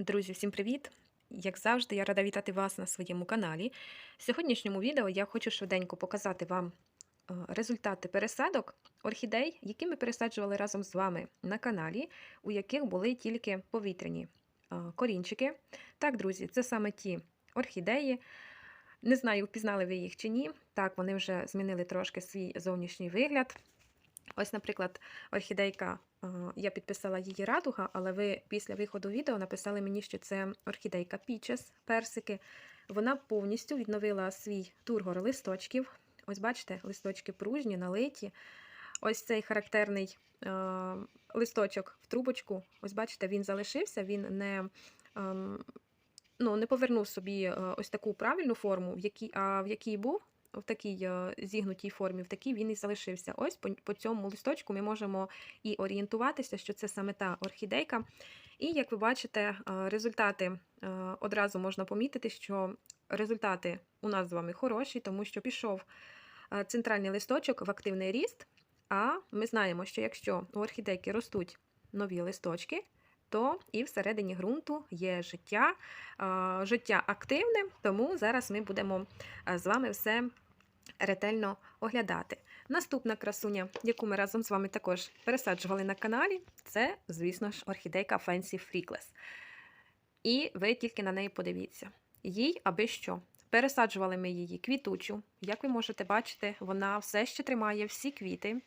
Друзі, всім привіт! Як завжди, я рада вітати вас на своєму каналі. В сьогоднішньому відео я хочу швиденько показати вам е, результати пересадок орхідей, які ми пересаджували разом з вами на каналі, у яких були тільки повітряні е, корінчики. Так, друзі, це саме ті орхідеї. Не знаю, впізнали ви їх чи ні. Так, вони вже змінили трошки свій зовнішній вигляд. Ось, наприклад, орхідейка, я підписала її радуга, але ви після виходу відео написали мені, що це орхідейка Пічес, персики. Вона повністю відновила свій тургор листочків. Ось бачите, листочки пружні, налиті. Ось цей характерний е, листочок в трубочку. Ось бачите, він залишився, він не, е, ну, не повернув собі е, ось таку правильну форму, в якій, а в якій був в такій е, зігнутій формі, в такій він і залишився. Ось по, по цьому листочку ми можемо і орієнтуватися, що це саме та орхідейка. І як ви бачите, е, результати е, одразу можна помітити, що результати у нас з вами хороші, тому що пішов центральний листочок в активний ріст. А ми знаємо, що якщо у орхідейки ростуть нові листочки, то і всередині ґрунту є життя, життя активне, тому зараз ми будемо е, з вами все ретельно оглядати. Наступна красуня, яку ми разом з вами також пересаджували на каналі, це, звісно ж, орхідейка Fancy Freakless. І ви тільки на неї подивіться. Їй аби що. Пересаджували ми її квітучу. Як ви можете бачити, вона все ще тримає всі квіти,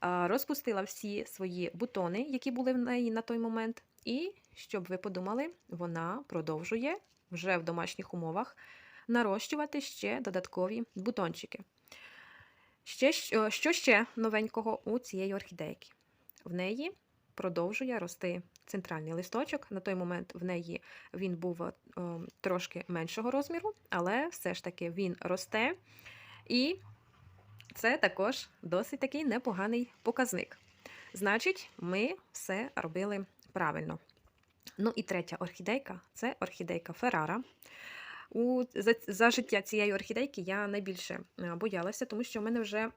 розпустила всі свої бутони, які були в неї на той момент. І щоб ви подумали, вона продовжує вже в домашніх умовах нарощувати ще додаткові бутончики. Ще, що ще новенького у цієї орхідейки? В неї продовжує рости центральний листочок. На той момент в неї він був е, трошки меншого розміру, але все ж таки він росте. І це також досить такий непоганий показник. Значить, ми все робили правильно. Ну і третя орхідейка це орхідейка Феррара. У, за, за життя цієї орхідейки я найбільше е, боялася, тому що в мене вже е,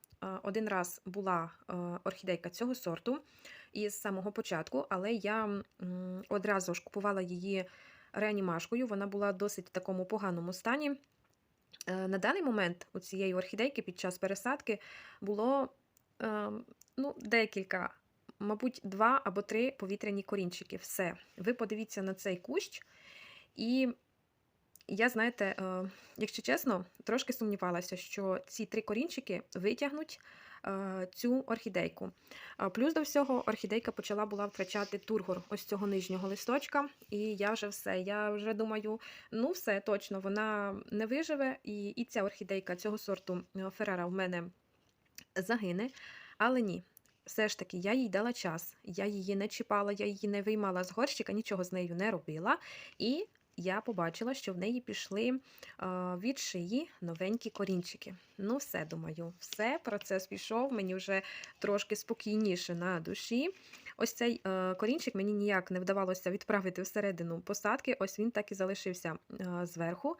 один раз була е, орхідейка цього сорту із самого початку, але я одразу ж купувала її реанімашкою. Вона була досить в такому поганому стані. На даний момент у цієї орхідейки під час пересадки було е, ну, декілька, мабуть, два або три повітряні корінчики. Все. Ви подивіться на цей кущ. І я, знаєте, е, якщо чесно, трошки сумнівалася, що ці три корінчики витягнуть е, цю орхідейку. Плюс до всього, орхідейка почала була втрачати тургор ось цього нижнього листочка, і я вже все. Я вже думаю, ну все точно, вона не виживе, і, і ця орхідейка цього сорту е, Феррара в мене загине. Але ні. Все ж таки, я їй дала час, я її не чіпала, я її не виймала з горщика, нічого з нею не робила. І я побачила, що в неї пішли від шиї новенькі корінчики. Ну, все, думаю, все, процес пішов, мені вже трошки спокійніше на душі. Ось цей е, корінчик мені ніяк не вдавалося відправити всередину посадки, ось він так і залишився е, зверху.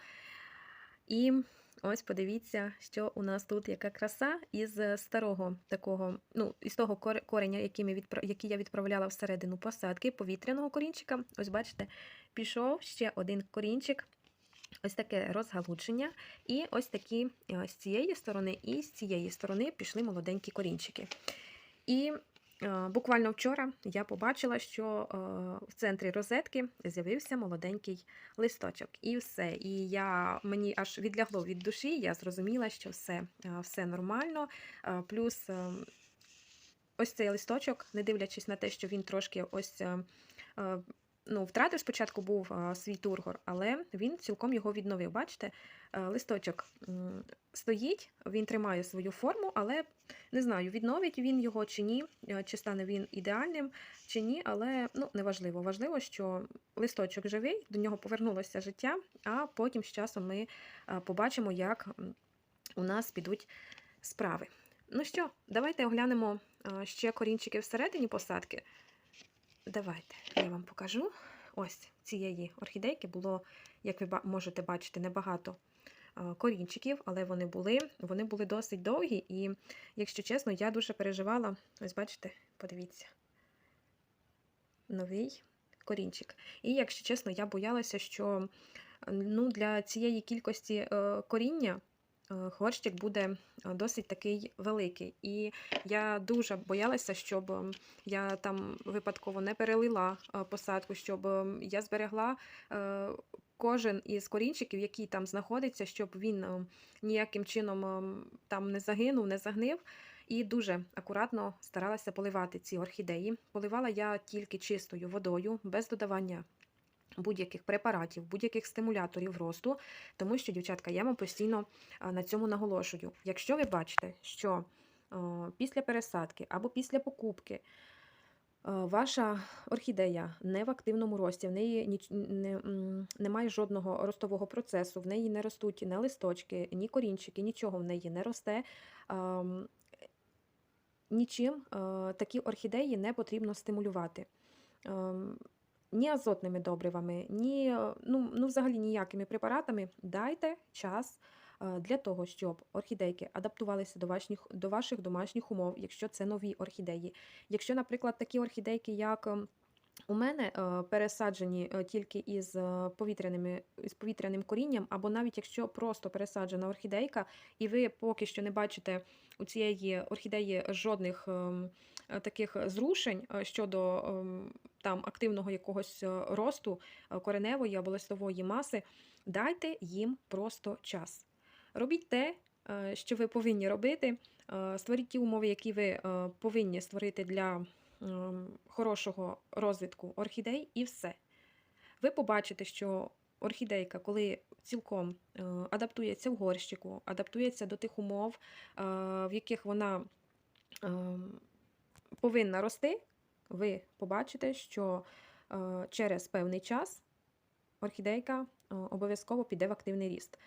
І ось подивіться, що у нас тут яка краса із старого такого, ну, із того кореня, який, ми відпра... який я відправляла всередину посадки, повітряного корінчика. Ось бачите, пішов ще один корінчик. Ось таке розгалудження. І ось такі е, з цієї сторони і з цієї сторони пішли молоденькі корінчики. І е, буквально вчора я побачила, що е, в центрі розетки з'явився молоденький листочок. І все. І я, мені аж відлягло від душі, я зрозуміла, що все, е, все нормально. Е, Плюс е, ось цей листочок, не дивлячись на те, що він трошки ось. Ну, втратив спочатку був свій тургор, але він цілком його відновив. Бачите, е, листочок стоїть, він тримає свою форму, але не знаю, відновить він його чи ні, е, чи стане він ідеальним чи ні, але ну, неважливо. Важливо, що листочок живий, до нього повернулося життя, а потім з часом ми е, побачимо, як у нас підуть справи. Ну що, давайте оглянемо ще корінчики всередині посадки. Давайте я вам покажу. Ось цієї орхідейки було, як ви можете бачити, небагато корінчиків, але вони були, вони були досить довгі. І, якщо чесно, я дуже переживала. Ось бачите, подивіться. Новий корінчик. І, якщо чесно, я боялася, що ну, для цієї кількості е, коріння горщик буде е, досить такий великий. І я дуже боялася, щоб ем, я там випадково не перелила е, посадку, щоб ем, я зберегла е, кожен із корінчиків, який там знаходиться, щоб він ем, ніяким чином там не загинув, не загнив. І дуже акуратно старалася поливати ці орхідеї. Поливала я тільки чистою водою, без додавання будь-яких препаратів, будь-яких стимуляторів росту, тому що, дівчатка, я вам постійно на цьому наголошую. Якщо ви бачите, що після пересадки або після покупки ваша орхідея не в активному рості, в неї немає жодного ростового процесу, в неї не ростуть ні листочки, ні корінчики, нічого в неї не росте. Нічим такі орхідеї не потрібно стимулювати. Ні азотними добривами, ні, е, ну, ну, взагалі ніякими препаратами дайте час е, для того, щоб орхідейки адаптувалися до ваших, до ваших домашніх умов, якщо це нові орхідеї. Якщо, наприклад, такі орхідейки, як ем, у мене е, пересаджені тільки із повітряними із повітряним корінням, або навіть якщо просто пересаджена орхідейка, і ви поки що не бачите у цієї орхідеї жодних ем, таких зрушень е, щодо ем, там активного якогось е, росту е, кореневої або листової маси, дайте їм просто час. Робіть те, е, що ви повинні робити. е, Створіть ті умови, які ви е, повинні створити для ем, хорошого розвитку орхідей, і все. Ви побачите, що орхідейка, коли цілком е, адаптується в горщику, адаптується до тих умов, е, в яких вона ем, повинна рости, ви побачите, що е, через певний час орхідейка е, обов'язково піде в активний ріст.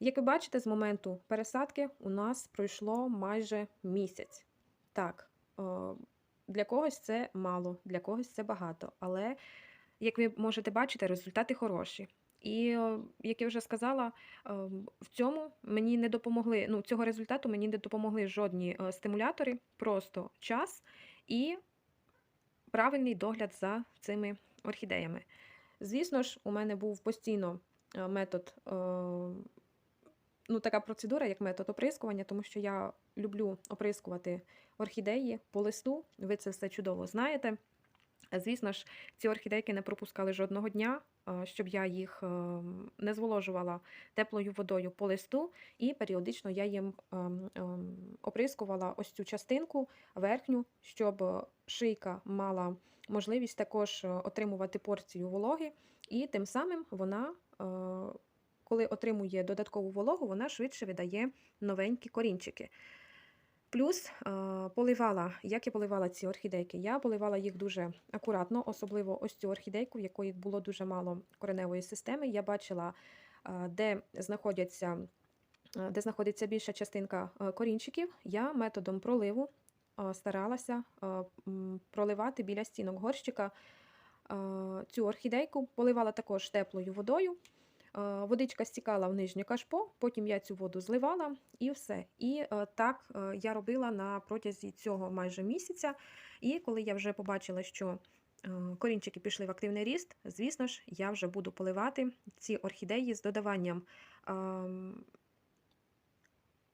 Як ви бачите, з моменту пересадки у нас пройшло майже місяць. Так, е, для когось це мало, для когось це багато, але, як ви можете бачити, результати хороші. І, як я вже сказала, е, в цьому мені не допомогли, ну, цього результату мені не допомогли жодні е, стимулятори, просто час і правильний догляд за цими орхідеями. Звісно ж, у мене був постійно е, метод, ну, така процедура, як метод оприскування, тому що я люблю оприскувати орхідеї по листу. Ви це все чудово знаєте. Звісно ж, ці орхідейки не пропускали жодного дня, щоб я їх е, не зволожувала теплою водою по листу, і періодично я їм ем, ем, оприскувала ось цю частинку верхню, щоб шийка мала можливість також е, отримувати порцію вологи, і тим самим вона, е, коли отримує додаткову вологу, вона швидше видає новенькі корінчики. Плюс е, поливала, як я поливала ці орхідейки, я поливала їх дуже акуратно, особливо ось цю орхідейку, в якої було дуже мало кореневої системи. Я бачила, е, де знаходяться, е, де знаходиться більша частинка корінчиків. Я методом проливу старалася проливати біля стінок горщика цю орхідейку, поливала також теплою водою. Е, Водичка стікала в нижнє кашпо, потім я цю воду зливала і все. І е, так е, я робила на протязі цього майже місяця. І коли я вже побачила, що корінчики пішли в активний ріст, звісно ж, я вже буду поливати ці орхідеї з додаванням ем,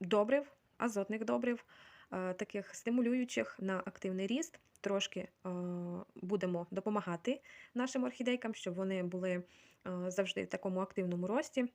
добрив, азотних добрив, таких стимулюючих на активний ріст. Трошки будемо допомагати нашим орхідейкам, щоб вони були завжди в такому активному рості.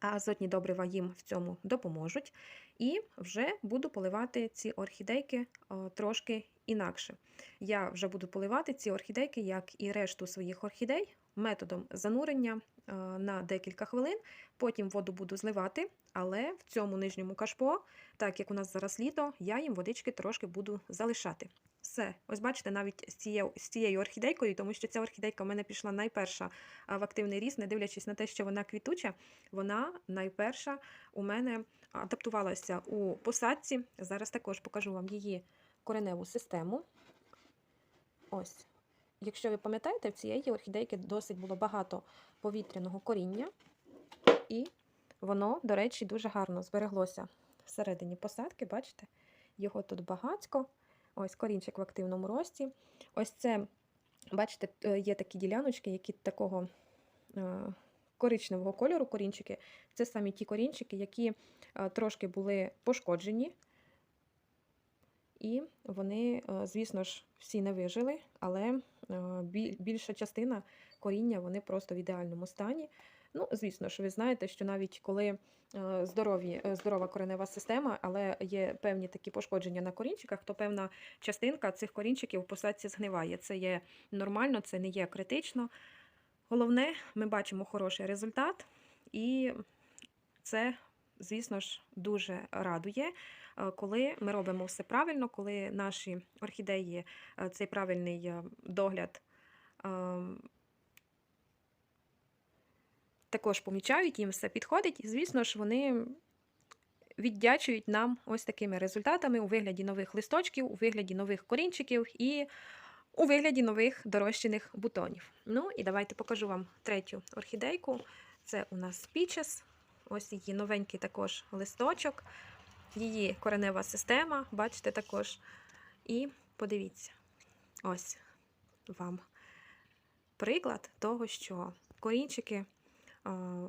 Азотні добрива їм в цьому допоможуть. І вже буду поливати ці орхідейки е, трошки інакше. Я вже буду поливати ці орхідейки, як і решту своїх орхідей, методом занурення е, на декілька хвилин. Потім воду буду зливати, але в цьому нижньому кашпо, так як у нас зараз літо, я їм водички трошки буду залишати. Все, ось бачите, навіть з цією, з цією орхідейкою, тому що ця орхідейка в мене пішла найперша в активний ріст, не дивлячись на те, що вона квітуча, вона найперша у мене адаптувалася у посадці. Зараз також покажу вам її кореневу систему. Ось. Якщо ви пам'ятаєте, в цієї орхідейки досить було багато повітряного коріння, і воно, до речі, дуже гарно збереглося всередині посадки. Бачите? Його тут багатько. Ось корінчик в активному рості. Ось це Бачите, е, є такі діляночки, які такого е, коричневого кольору корінчики. Це самі ті корінчики, які е, трошки були пошкоджені. І вони, звісно ж, всі не вижили, але більша частина коріння вони просто в ідеальному стані. Ну, звісно ж, ви знаєте, що навіть коли е, здорові, е, здорова коренева система, але є певні такі пошкодження на корінчиках, то певна частинка цих корінчиків в посадці згниває. Це є нормально, це не є критично. Головне, ми бачимо хороший результат, і це, звісно ж, дуже радує, е, коли ми робимо все правильно, коли наші орхідеї цей правильний догляд ем, також помічають, їм все підходить, і, звісно ж, вони віддячують нам ось такими результатами у вигляді нових листочків, у вигляді нових корінчиків і у вигляді нових дорощених бутонів. Ну і давайте покажу вам третю орхідейку. Це у нас пічес. Ось її новенький також листочок, її коренева система, бачите також. І подивіться, ось вам приклад того, що корінчики,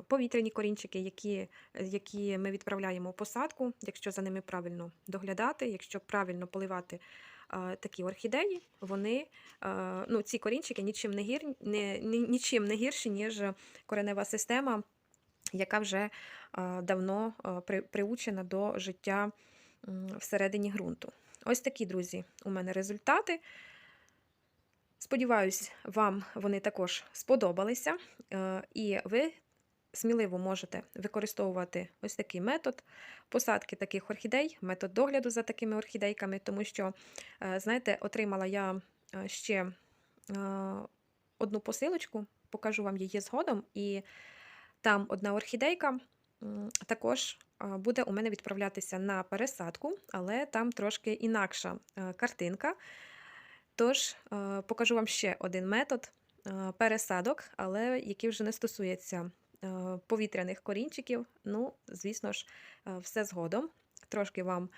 повітряні корінчики, які, які ми відправляємо в посадку, якщо за ними правильно доглядати, якщо правильно поливати такі орхідеї, вони, ну, ці корінчики нічим не, гір, не, нічим не гірші, ніж коренева система, яка вже давно приучена до життя всередині ґрунту. Ось такі, друзі, у мене результати. Сподіваюсь, вам вони також сподобалися, і ви сміливо можете використовувати ось такий метод посадки таких орхідей, метод догляду за такими орхідейками, тому що, е, знаєте, отримала я е, ще е, одну посилочку, покажу вам її згодом, і там одна орхідейка також буде у мене відправлятися на пересадку, але там трошки інакша картинка. Тож покажу вам ще один метод пересадок, але який вже не стосується повітряних корінчиків. Ну, звісно ж, е, все згодом. Трошки вам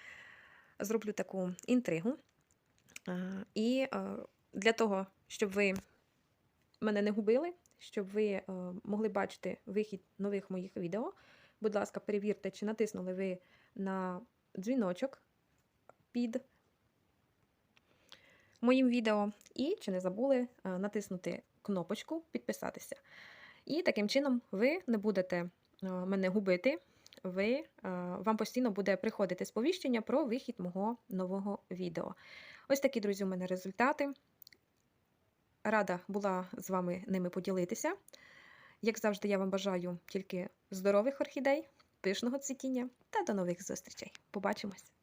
зроблю таку інтригу. Е, І е, для того, щоб ви мене не губили, щоб ви е, могли бачити вихід нових моїх відео, будь ласка, перевірте, чи натиснули ви на дзвіночок під моїм відео, і чи не забули е, натиснути кнопочку підписатися. І таким чином ви не будете е, мене губити. Ви, е, вам постійно буде приходити сповіщення про вихід мого нового відео. Ось такі, друзі, у мене результати. Рада була з вами ними поділитися. Як завжди, я вам бажаю тільки здорових орхідей, пишного цвітіння та до нових зустрічей. Побачимось!